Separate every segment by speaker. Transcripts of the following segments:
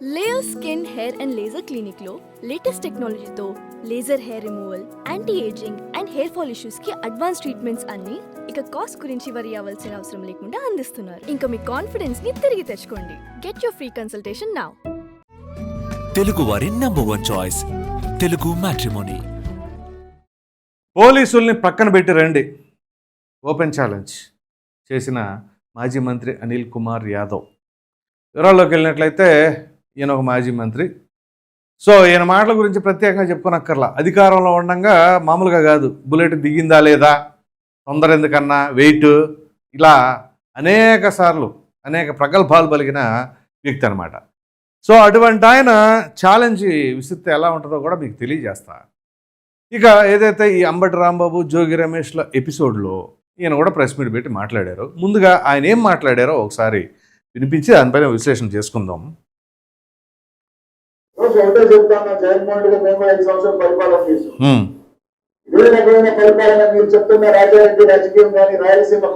Speaker 1: Layer skin hair and laser క్లినిక్లో latest టెక్నాలజీతో laser hair removal anti ageing and hair fall ఇష్యూస్కి advance treatments అన్ని ఇక cost గురించి వరి అవ్వాల్సిన అవసరం లేకుండా అందిస్తున్నారు. ఇంకా మీ కాన్ఫిడెన్స్ని తిరిగి తెచ్చుకోండి. Get your free consultation now
Speaker 2: Telugu వారి number one choice Telugu matrimony
Speaker 3: పోలీసుల్ని పక్కన పెట్టి రండి. ఓపెన్ ఛాలెంజ్ చేసిన మాజీ మంత్రి అనిల్ కుమార్ యాదవ్. వివరాల్లోకి వెళ్ళినట్లయితే ఈయన ఒక మాజీ మంత్రి. సో ఈయన మాటల గురించి ప్రత్యేకంగా చెప్పుకోనక్కర్లా. అధికారంలో ఉండగా మామూలుగా కాదు. బుల్లెట్ దిగిందా లేదా? తొందర ఎందుకన్నా? వెయిట్. ఇలా అనేక సార్లు అనేక ప్రగల్భాలు పలికిన వ్యక్తి అనమాట సో అటువంటి ఆయన ఛాలెంజ్ విసిరితే ఎలా ఉంటుందో కూడా మీకు తెలియజేస్తా. ఇక ఏదైతే ఈ అంబటి రాంబాబు జోగి రమేష్ల ఎపిసోడ్లో ఈయన కూడా ప్రెస్ మీట్ పెట్టి మాట్లాడారు. ముందుగా ఆయన ఏం మాట్లాడారో ఒకసారి వినిపించి దానిపైన విశ్లేషణ చేసుకుందాం.
Speaker 4: ఒకటే చెప్తాను జగన్మోహన్ రెడ్డి మేము కూడా ఐదు సంవత్సరాలు పరిపాలన చేసాం
Speaker 3: హ్మ్.
Speaker 4: ఇదే రకమైన పరిపాలన మీరు చెప్తున్న రాజారెడ్డి రాజకీయం కానీ రాయలసీమ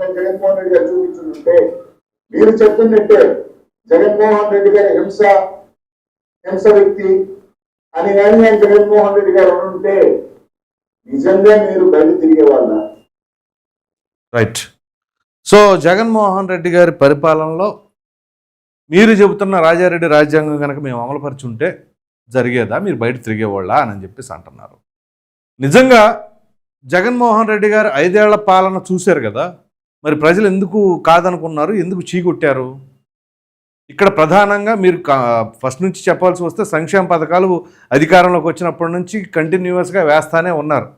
Speaker 4: కానీ జగన్మోహన్ రెడ్డి గారు చూపించుంటే మీరు చెప్తున్నట్టే జగన్మోహన్ రెడ్డి గారి హింస హింస వ్యక్తి అని కానీ ఆయన జగన్మోహన్ రెడ్డి గారు ఉంటే నిజంగా మీరు బయట తిరిగే వాళ్ళ.
Speaker 3: రైట్ సో జగన్మోహన్ రెడ్డి గారి పరిపాలనలో మీరు చెబుతున్న రాజారెడ్డి రాజ్యాంగం కనుక మేము అమలుపరుచుంటే జరిగేదా? మీరు బయట తిరిగేవాళ్ళా? అని చెప్పేసి అంటున్నారు. నిజంగా జగన్మోహన్ రెడ్డి గారు ఐదేళ్ళ పాలన చూశారు కదా? మరి ప్రజలు ఎందుకు కాదనుకున్నారు? ఎందుకు చీకొట్టారు? ఇక్కడ ప్రధానంగా మీరు కా- ఫస్ట్ నుంచి చెప్పాల్సి వస్తే సంక్షేమ పథకాలు అధికారంలోకి వచ్చినప్పటి నుంచి కంటిన్యూస్గా వేస్తానే ఉన్నారు.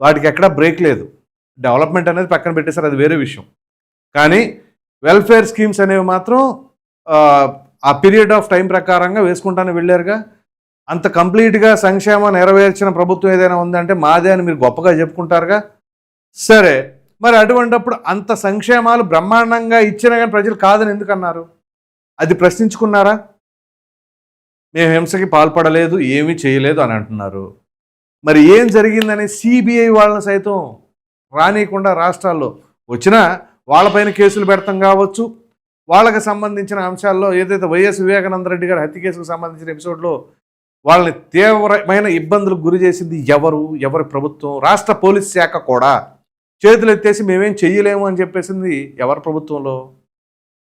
Speaker 3: వాటికి ఎక్కడా బ్రేక్ లేదు. డెవలప్మెంట్ అనేది పక్కన పెట్టేశారు అది వేరే విషయం. కానీ వెల్ఫేర్ స్కీమ్స్ అనేవి మాత్రం ఆ, పీరియడ్ ఆఫ్ టైం ప్రకారంగా వేసుకుంటానే వెళ్ళారుగా? అంత కంప్లీట్గా సంక్షేమం నెరవేర్చిన ప్రభుత్వం ఏదైనా ఉందంటే మాదే అని మీరు గొప్పగా చెప్పుకుంటారుగా? సరే మరి అటువంటప్పుడు అంత సంక్షేమాలు బ్రహ్మాండంగా ఇచ్చినా కానీ ప్రజలు కాదని ఎందుకన్నారు? అది ప్రశ్నించుకున్నారా? మేము హింసకి పాల్పడలేదు ఏమీ చేయలేదు అని అంటున్నారు. మరి ఏం జరిగిందని సిబిఐ వాళ్ళని సైతం రానియకుండా రాష్ట్రాల్లో? వచ్చినా వాళ్ళపైన కేసులు పెడతాం కావచ్చు వాళ్ళకి సంబంధించిన అంశాల్లో ఏదైతే వైఎస్ వివేకానంద రెడ్డి గారి హత్య కేసుకు సంబంధించిన ఎపిసోడ్లో వాళ్ళని తీవ్రమైన ఇబ్బందులకు గురి చేసింది ఎవరు ఎవరి ప్రభుత్వం రాష్ట్ర పోలీస్ శాఖ కూడా. చేతులు ఎత్తేసి మేమేం చెయ్యలేము అని చెప్పేసింది ఎవరి ప్రభుత్వంలో?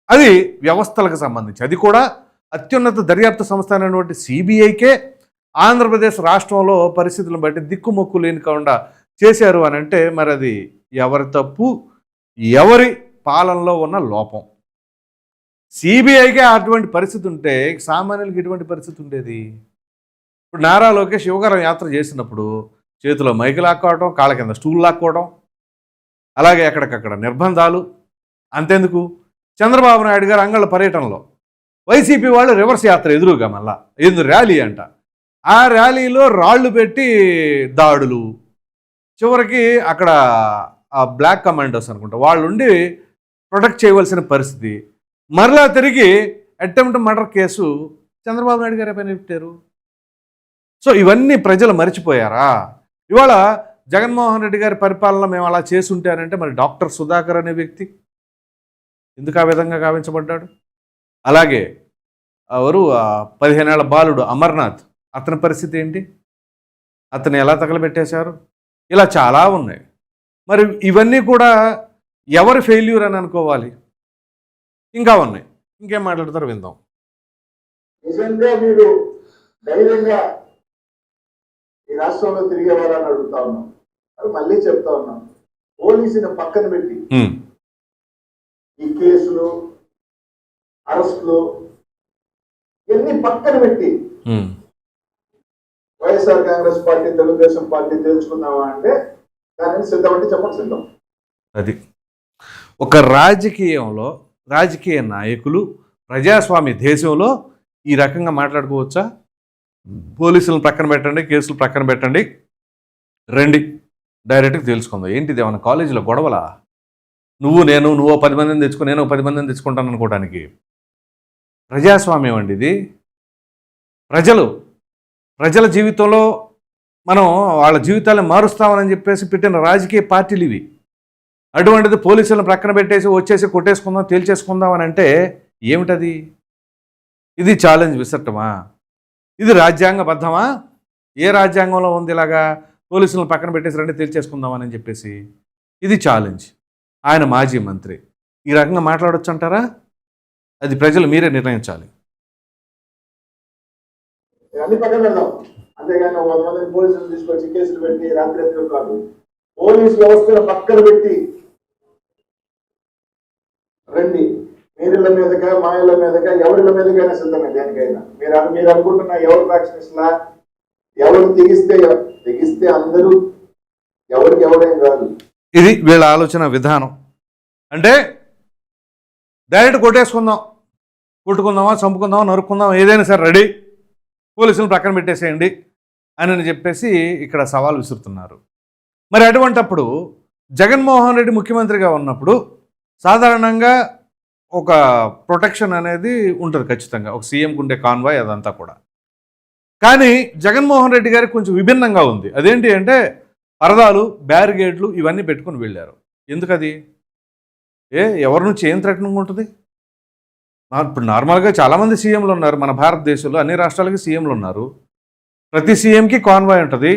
Speaker 3: అది వ్యవస్థలకు సంబంధించి. అది కూడా అత్యున్నత దర్యాప్తు సంస్థ అనేటువంటి సిబిఐకే ఆంధ్రప్రదేశ్ రాష్ట్రంలో పరిస్థితులను బట్టి దిక్కుమొక్కు లేని కాకుండా చేశారు అని అంటే మరి అది ఎవరి తప్పు? ఎవరి పాలనలో ఉన్న లోపం. సిబిఐకే అటువంటి పరిస్థితి ఉంటే సామాన్యులకి ఎటువంటి పరిస్థితి ఉండేది? ఇప్పుడు నారా లోకేష్ యువకరం యాత్ర చేసినప్పుడు చేతిలో మైకు లాక్కోవడం కాళ్ళ కింద స్టూల్ లాక్కోవడం అలాగే ఎక్కడికక్కడ నిర్బంధాలు. అంతెందుకు? చంద్రబాబు నాయుడు గారు అంగళ్ళ పర్యటనలో. వైసీపీ వాళ్ళు రివర్స్ యాత్ర ఎదురుగా మళ్ళా. ఎందు ర్యాలీ అంట. ఆ ర్యాలీలో రాళ్ళు పెట్టి దాడులు. చివరికి అక్కడ ఆ బ్లాక్ కమాండోస్ అనుకుంటా వాళ్ళు ఉండి ప్రొటెక్ట్ చేయవలసిన పరిస్థితి. మరలా తిరిగి attempt murder case Chandrababu Naidu గారి పైన పెట్టారు? సో ఇవన్నీ ప్రజలు మర్చిపోయారా? ఇవాళ జగన్మోహన్ రెడ్డి గారి పరిపాలన మేము అలా చేసి ఉంటారంటే మరి డాక్టర్ సుధాకర్ అనే వ్యక్తి ఎందుకు ఆ విధంగా గావించబడ్డాడు? అలాగే ఎవరు? పదిహేనేళ్ళ బాలుడు అమర్నాథ్. అతని పరిస్థితి ఏంటి? అతను ఎలా తగలబెట్టేశారు? ఇలా చాలా ఉన్నాయి. మరి ఇవన్నీ కూడా ఎవరి ఫెయిల్యూర్ అని అనుకోవాలి? ఇంకా ఉన్నాయి. ఇంకేం మాట్లాడతారో విందాం.
Speaker 4: నిజంగా మీరు ధైర్యంగా ఈ రాష్ట్రంలో తిరిగే వాళ్ళని అడుగుతా ఉన్నాం. మళ్ళీ చెప్తా ఉన్నాం. పోలీసుని పక్కన పెట్టి ఈ కేసులు అరెస్టులు ఇవన్నీ పక్కన పెట్టి YSR Congress party Telugu Desam party తెలుసుకుందామా అంటే దానిని సిద్ధమంటే చెప్పండి సిద్ధం.
Speaker 3: అది. ఒక రాజకీయంలో రాజకీయ నాయకులు ప్రజాస్వామ్య దేశంలో ఈ రకంగా మాట్లాడుకోవచ్చా? పోలీసులను ప్రక్కన పెట్టండి కేసులు ప్రక్కన పెట్టండి. రండి డైరెక్ట్గా తెలుసుకుందాం. ఏంటిది? ఏమన్నా కాలేజీలో గొడవలా? నువ్వు నేను నువ్వు పది మందిని తెచ్చుకో నేను పది మందిని తెచ్చుకుంటాను అనుకోవడానికి ప్రజాస్వామ్యం అండి ఇది ప్రజలు ప్రజల జీవితంలో మనం వాళ్ళ జీవితాలను మారుస్తామని చెప్పేసి పెట్టిన రాజకీయ పార్టీలు ఇవి. అటువంటిది పోలీసులను ప్రక్కన పెట్టేసి వచ్చేసి కొట్టేసుకుందాం తేల్చేసుకుందాం అని అంటే ఏమిటది? ఇది ఛాలెంజ్ విసట్టమా ఇది రాజ్యాంగబద్ధమా ఏ రాజ్యాంగంలో ఉంది ఇలాగా? పోలీసులను పక్కన పెట్టేసి రండి తేల్చేసుకుందామని చెప్పేసి ఇది ఛాలెంజ్ ఆయన మాజీ మంత్రి. ఈ రకంగా మాట్లాడొచ్చు అంటారా? అది ప్రజలు మీరే నిర్ణయించాలి.
Speaker 4: అన్ని పక్కన పెడదాం. అంతేగాని ఒక మందిని పోలీసులు తీసుకొచ్చి కేసులు పెట్టి రాత్రి కాదు. వ్యవస్థను పక్కన పెట్టి రండి. మీరిళ్ళ మీదగా మా ఇళ్ళ మీదగా ఎవరిళ్ళ మీదకైనా సిద్ధమే దేనికైనా. మీరు మీరు అనుకుంటున్న ఎవరు వ్యాక్సినేషన్లా ఎవరు తెగిస్తే తెగిస్తే అందరూ ఎవరికి ఎవరేం కాదు.
Speaker 3: ఇది వీళ్ళ ఆలోచన విధానం. అంటే డైరెక్ట్ కొట్టేసుకుందాం. కొట్టుకుందామా చంపుకుందామా నరుక్కుందాం ఏదైనా సరే రెడీ. పోలీసులు ప్రక్కన పెట్టేసేయండి అని చెప్పేసి ఇక్కడ సవాల్ విసురుతున్నారు. మరి అటువంటప్పుడు జగన్మోహన్ రెడ్డి ముఖ్యమంత్రిగా ఉన్నప్పుడు సాధారణంగా ఒక ప్రొటెక్షన్ అనేది ఉంటుంది ఖచ్చితంగా. ఒక సీఎంకి ఉండే కాన్వాయ్ అదంతా కూడా. కానీ జగన్మోహన్ రెడ్డి గారికి కొంచెం విభిన్నంగా ఉంది. అదేంటి అంటే పరదాలు బ్యారిగేడ్లు ఇవన్నీ పెట్టుకొని వెళ్ళారు. ఎందుకది? ఏ ఎవరి నుంచి ఏం థ్రెటనింగ్ ఉంటుంది? ఇప్పుడు నార్మల్గా చాలామంది సీఎంలు ఉన్నారు. మన భారతదేశంలో అన్ని రాష్ట్రాలకి సీఎంలు ఉన్నారు. ప్రతి సీఎంకి కాన్వాయ్ ఉంటుంది.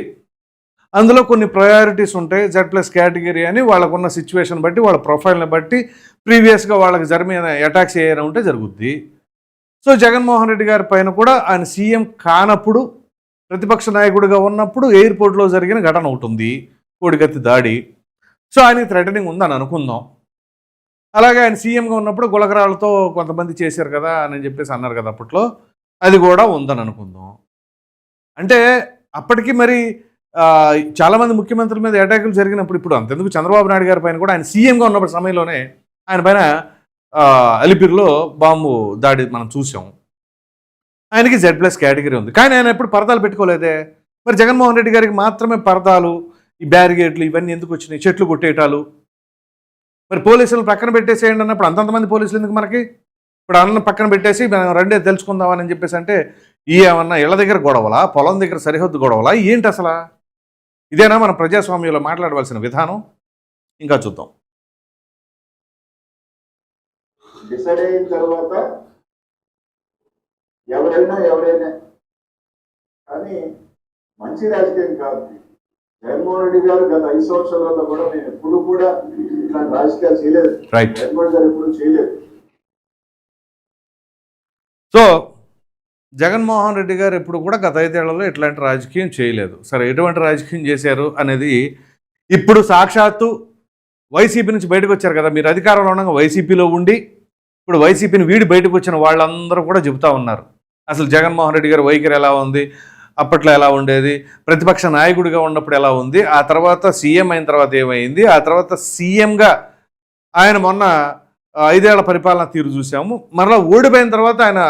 Speaker 3: అందులో కొన్ని ప్రయారిటీస్ ఉంటాయి. జెడ్ ప్లస్ కేటగిరీ అని వాళ్ళకున్న సిచ్యువేషన్ బట్టి వాళ్ళ ప్రొఫైల్ని బట్టి ప్రీవియస్గా వాళ్ళకి జరిగిన అటాక్స్ ఏమైనా ఉంటే జరుగుద్ది. సో జగన్మోహన్ రెడ్డి గారి పైన కూడా ఆయన సీఎం కానప్పుడు ప్రతిపక్ష నాయకుడిగా ఉన్నప్పుడు ఎయిర్పోర్ట్లో జరిగిన ఘటన ఉంటుంది కోడిగత్తి కోడికత్తి దాడి. సో ఆయనకి థ్రెటనింగ్ ఉందని అనుకుందాం. అలాగే ఆయన సీఎంగా ఉన్నప్పుడు గులకరాలతో కొంతమంది చేశారు కదా అని చెప్పేసి అన్నారు కదా అప్పట్లో. అది కూడా ఉందని అనుకుందాం. అంటే అప్పటికి మరి చాలామంది ముఖ్యమంత్రుల మీద అటాకులు జరిగినప్పుడు ఇప్పుడు అంతెందుకు చంద్రబాబు నాయుడు గారి పైన కూడా ఆయన సీఎంగా ఉన్నప్పుడు సమయంలోనే ఆయన పైన అలిపిరిలో బాంబు దాడి మనం చూసాం. ఆయనకి జెడ్ ప్లస్ కేటగిరీ ఉంది. కానీ ఆయన ఎప్పుడు పరదాలు పెట్టుకోలేదే. మరి జగన్మోహన్ రెడ్డి గారికి మాత్రమే పరదాలు ఈ బ్యారిగేట్లు ఇవన్నీ ఎందుకు వచ్చినాయి? చెట్లు కొట్టేయటాలు. మరి పోలీసులు పక్కన పెట్టేసేయండి అన్నప్పుడు అంతంతమంది పోలీసులు ఎందుకు మనకి? ఇప్పుడు అన్న పక్కన పెట్టేసి మనం రెండే తెలుసుకుందామని చెప్పేసి అంటే ఈ ఏమన్నా ఇళ్ళ దగ్గర గొడవలా? పొలం దగ్గర సరిహద్దు గొడవలా? ఏంటి అసలు? ఇదేనా మన ప్రజాస్వామ్యంలో మాట్లాడవలసిన విధానం? ఇంకా చూద్దాం.
Speaker 4: డిసైడ్ అయిన తర్వాత ఎవరైనా ఎవరైనా కానీ మంచి రాజకీయం కాదు. జగన్మోహన్ రెడ్డి గారు గత ఐదు సంవత్సరాలలో కూడా మేము ఎప్పుడు కూడా ఇట్లాంటి రాజకీయాలు చేయలేదు. జగన్మోహన్ గారు ఎప్పుడు చేయలేదు.
Speaker 3: సో జగన్మోహన్ రెడ్డి గారు ఎప్పుడు కూడా గత ఐదేళ్ళలో ఇట్లాంటి రాజకీయం చేయలేదు. సరే ఎటువంటి రాజకీయం చేశారు అనేది ఇప్పుడు సాక్షాత్తు వైసీపీ నుంచి బయటకు వచ్చారు కదా మీరు అధికారంలో ఉండగా వైసీపీలో ఉండి ఇప్పుడు వైసీపీని వీడి బయటకు వచ్చిన వాళ్ళందరూ కూడా చెబుతా ఉన్నారు. అసలు జగన్మోహన్ రెడ్డి గారు వైఖరి ఎలా ఉంది? అప్పట్లో ఎలా ఉండేది? ప్రతిపక్ష నాయకుడిగా ఉన్నప్పుడు ఎలా ఉంది? ఆ తర్వాత సీఎం అయిన తర్వాత ఏమైంది? ఆ తర్వాత సీఎంగా ఆయన మొన్న ఐదేళ్ళ పరిపాలన తీరు చూసాము. మరలా ఓడిపోయిన తర్వాత ఆయన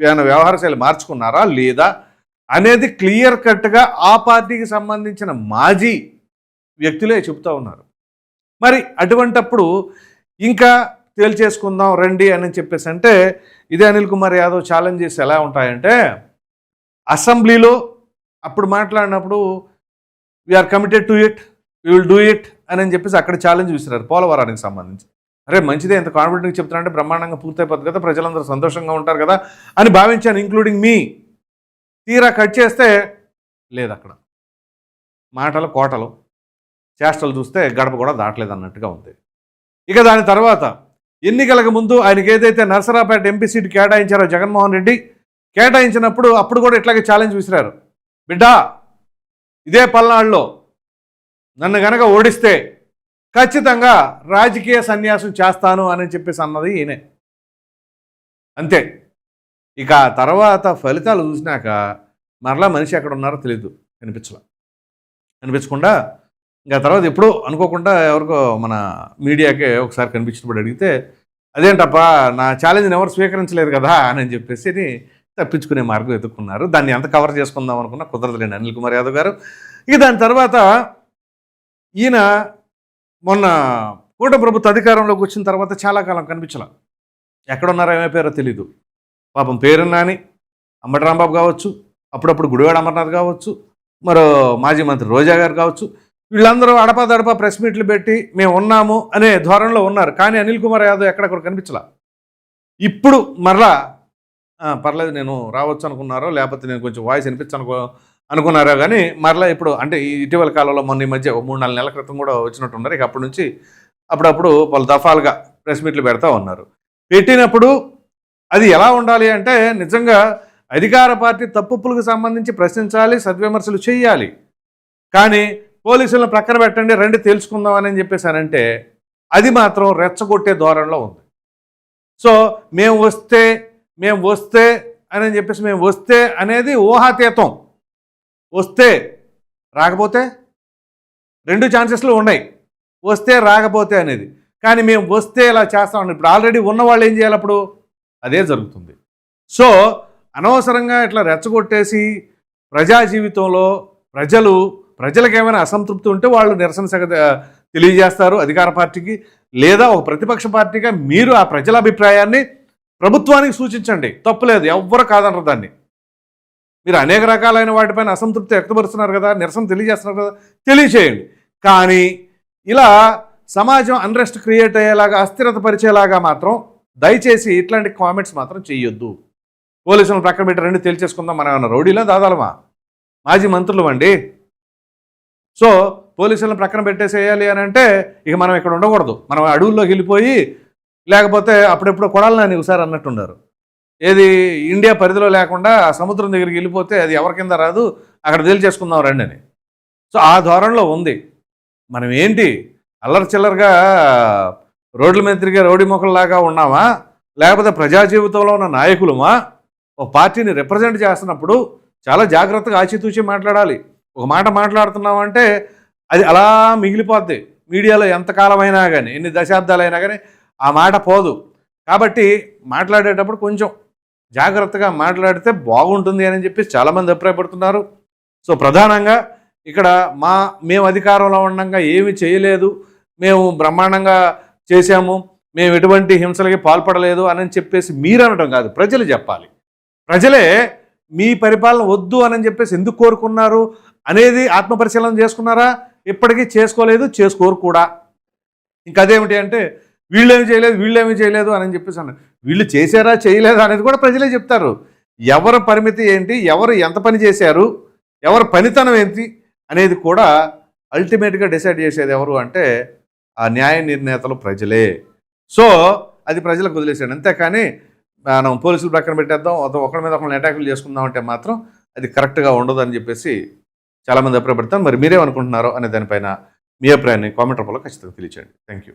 Speaker 3: ఆయన వ్యవహార శైలి మార్చుకున్నారా? లేదా? అనేది క్లియర్ కట్గా ఆ పార్టీకి సంబంధించిన మాజీ వ్యక్తులే చెబుతా ఉన్నారు. మరి అటువంటప్పుడు ఇంకా తేల్చేసుకుందాం రండి అని చెప్పేసి అంటే ఇదే అనిల్ కుమార్ యాదవ్ ఛాలెంజెస్ ఎలా ఉంటాయంటే అసెంబ్లీలో అప్పుడు మాట్లాడినప్పుడు we are committed to it we will do it అని చెప్పేసి అక్కడ ఛాలెంజ్ విసిరారు పోలవరానికి సంబంధించి. అరే మంచిదే ఎంత కాన్ఫిడెంట్గా చెప్తున్నారంటే బ్రహ్మాండంగా పూర్తయిపోతుంది కదా ప్రజలందరూ సంతోషంగా ఉంటారు కదా అని భావించాను ఇంక్లూడింగ్ మీ తీరా కట్ చేస్తే లేదు అక్కడ. మాటలు కోటలు చేష్టలు చూస్తే గడప కూడా దాటలేదు అన్నట్టుగా ఉంది. ఇక దాని తర్వాత ఎన్నికలకు ముందు ఆయనకి ఏదైతే నర్సరాపేట ఎంపీ సీటు కేటాయించారో జగన్మోహన్ రెడ్డి కేటాయించినప్పుడు అప్పుడు కూడా ఇట్లాగే ఛాలెంజ్ విసిరారు. బిడ్డా ఇదే పల్నాడులో నన్ను గనక ఓడిస్తే ఖచ్చితంగా రాజకీయ సన్యాసం చేస్తాను అని చెప్పేసి అన్నది ఈయనే. అంతే. ఇక ఆ తర్వాత ఫలితాలు చూసినాక మరలా మనిషి ఎక్కడ ఉన్నారో తెలియదు కనిపించలే కనిపించకుండా ఇంకా తర్వాత ఎప్పుడో అనుకోకుండా ఎవరికో మన మీడియాకే ఒకసారి కనిపించినప్పుడు అడిగితే అదేంటప్పా నా ఛాలెంజ్ని ఎవరు స్వీకరించలేదు కదా అని చెప్పేసి తప్పించుకునే మార్గం ఎదుర్కొన్నారు దాన్ని ఎంత కవర్ చేసుకుందాం అనుకున్నా కుదరదులేండి అనిల్ కుమార్ యాదవ్ గారు. ఇక దాని తర్వాత ఈయన మొన్న కూట ప్రభుత్వ అధికారంలోకి వచ్చిన తర్వాత చాలా కాలం కనిపించాల. ఎక్కడున్నారో ఏమైపోయారో తెలీదు. పాపం పేరున్నాని అంబటి రాంబాబు కావచ్చు అప్పుడప్పుడు గుడివాడ అమర్నాథ్ కావచ్చు మరో మాజీ మంత్రి రోజా గారు కావచ్చు వీళ్ళందరూ అడపాదడపా ప్రెస్ మీట్లు పెట్టి మేము ఉన్నాము అనే ధోరణిలో ఉన్నారు. కానీ అనిల్ కుమార్ యాదవ్ ఎక్కడక్కడ కనిపించలా. ఇప్పుడు మరలా పర్లేదు నేను రావచ్చు అనుకున్నారో లేకపోతే నేను కొంచెం వాయిస్ వినిపించను అనుకున్నారో కానీ మరలా ఇప్పుడు అంటే ఇటీవల కాలంలో మొన్న ఈ మధ్య మూడు నాలుగు నెలల క్రితం కూడా వచ్చినట్టున్నారు ఇక అప్పటి నుంచి అప్పుడప్పుడు పలు దఫాలుగా ప్రెస్ మీట్లు పెడతా ఉన్నారు. పెట్టినప్పుడు అది ఎలా ఉండాలి అంటే నిజంగా అధికార పార్టీ తప్పులకు సంబంధించి ప్రశ్నించాలి సద్విమర్శలు చేయాలి కానీ పోలీసులను ప్రక్కన పెట్టండి రండి తెలుసుకుందామని చెప్పేసానంటే అది మాత్రం రెచ్చగొట్టే ధోరణిలో ఉంది. సో మేము వస్తే మేము వస్తే అని చెప్పేసి మేము వస్తే అనేది ఊహాతీతం. వస్తే రాకపోతే రెండు ఛాన్సెస్లు ఉన్నాయి. వస్తే రాకపోతే అనేది. కానీ మేము వస్తే ఇలా చేస్తామని ఇప్పుడు ఆల్రెడీ ఉన్న వాళ్ళు ఏం చేయాలి అప్పుడు? అదే జరుగుతుంది. సో అనవసరంగా ఇట్లా రెచ్చగొట్టేసి ప్రజా జీవితంలో ప్రజలు ప్రజలకు ఏమైనా అసంతృప్తి ఉంటే వాళ్ళు నిరసన సగ తెలియజేస్తారు అధికార పార్టీకి. లేదా ఒక ప్రతిపక్ష పార్టీగా మీరు ఆ ప్రజల అభిప్రాయాన్ని ప్రభుత్వానికి సూచించండి. తప్పులేదు ఎవ్వరు కాదనరు దాన్ని. మీరు అనేక రకాలైన వాటిపైన అసంతృప్తి వ్యక్తపరుస్తున్నారు కదా నిరసన తెలియజేస్తున్నారు కదా తెలియచేయండి. కానీ ఇలా సమాజం అన్రెస్ట్ క్రియేట్ అయ్యేలాగా అస్థిరత పరిచేలాగా మాత్రం దయచేసి ఇట్లాంటి కామెంట్స్ మాత్రం చేయొద్దు పోలీసులను ప్రక్కన పెట్టి రండి తెలియచేసుకుందాం మనం ఏమన్నా రౌడీలా దాదాలమా? మాజీ మంత్రులు అండి. సో పోలీసులను ప్రక్కన పెట్టేసేయాలి అని అంటే ఇక మనం ఇక్కడ ఉండకూడదు. మనం అడవుల్లోకి వెళ్ళిపోయి లేకపోతే అప్పుడెప్పుడు కొడాలని ఒకసారి అన్నట్టున్నారు ఏది ఇండియా పరిధిలో లేకుండా సముద్రం దగ్గరికి వెళ్ళిపోతే అది ఎవరి కింద రాదు అక్కడ తేల్చేసుకుందాం రండి అని. సో ఆ ధోరణిలో ఉంది. మనం ఏంటి అల్లరి చిల్లరగా రోడ్ల మీద తిరిగే రౌడీ మొక్కల్లాగా ఉన్నామా లేకపోతే ప్రజా జీవితంలో ఉన్న నాయకులమా? ఒక పార్టీని రిప్రజెంట్ చేస్తున్నప్పుడు చాలా జాగ్రత్తగా ఆచితూచి మాట్లాడాలి. ఒక మాట మాట్లాడుతున్నామంటే అది అలా మిగిలిపోద్ది. మీడియాలో ఎంతకాలమైనా కానీ ఎన్ని దశాబ్దాలైనా కానీ ఆ మాట పోదు. కాబట్టి మాట్లాడేటప్పుడు కొంచెం జాగ్రత్తగా మాట్లాడితే బాగుంటుంది అని చెప్పి చాలామంది అభిప్రాయపడుతున్నారు. సో ప్రధానంగా ఇక్కడ మా మేము అధికారంలో ఉండగా ఏమి చేయలేదు. మేము బ్రహ్మాండంగా చేశాము. మేము ఎటువంటి హింసలకి పాల్పడలేదు అని చెప్పేసి మీరు అనడం కాదు ప్రజలు చెప్పాలి. ప్రజలే మీ పరిపాలన వద్దు అని చెప్పేసి ఎందుకు కోరుకున్నారు? అనేది ఆత్మపరిశీలన చేసుకున్నారా? ఇప్పటికీ చేసుకోలేదు చేసుకోరు కూడా. ఇంకా అదేమిటి అంటే వీళ్ళేమి చేయలేదు వీళ్ళేమి చేయలేదు అని చెప్పేసి అన్నారు వీళ్ళు చేశారా చేయలేదా అనేది కూడా ప్రజలే చెప్తారు. ఎవరి పరిమితి ఏంటి ఎవరు ఎంత పని చేశారు ఎవరి పనితనం ఏంటి అనేది కూడా అల్టిమేట్గా డిసైడ్ చేసేది ఎవరు అంటే ఆ న్యాయ నిర్ణేతలు ప్రజలే. సో అది ప్రజలకు వదిలేసాడు అంతేకాని మనం పోలీసులు ప్రక్కన పెట్టేద్దాం ఒకరి మీద ఒకరిని అటాకులు చేసుకుందాం అంటే మాత్రం అది కరెక్ట్గా ఉండదు అని చెప్పేసి చాలామంది అభిప్రాయపడతాను మరి మీరేమనుకుంటున్నారో అనే దానిపైన మీ అభిప్రాయాన్ని కామెంట్ రూపంలో ఖచ్చితంగా తెలియచేయండి. Thank you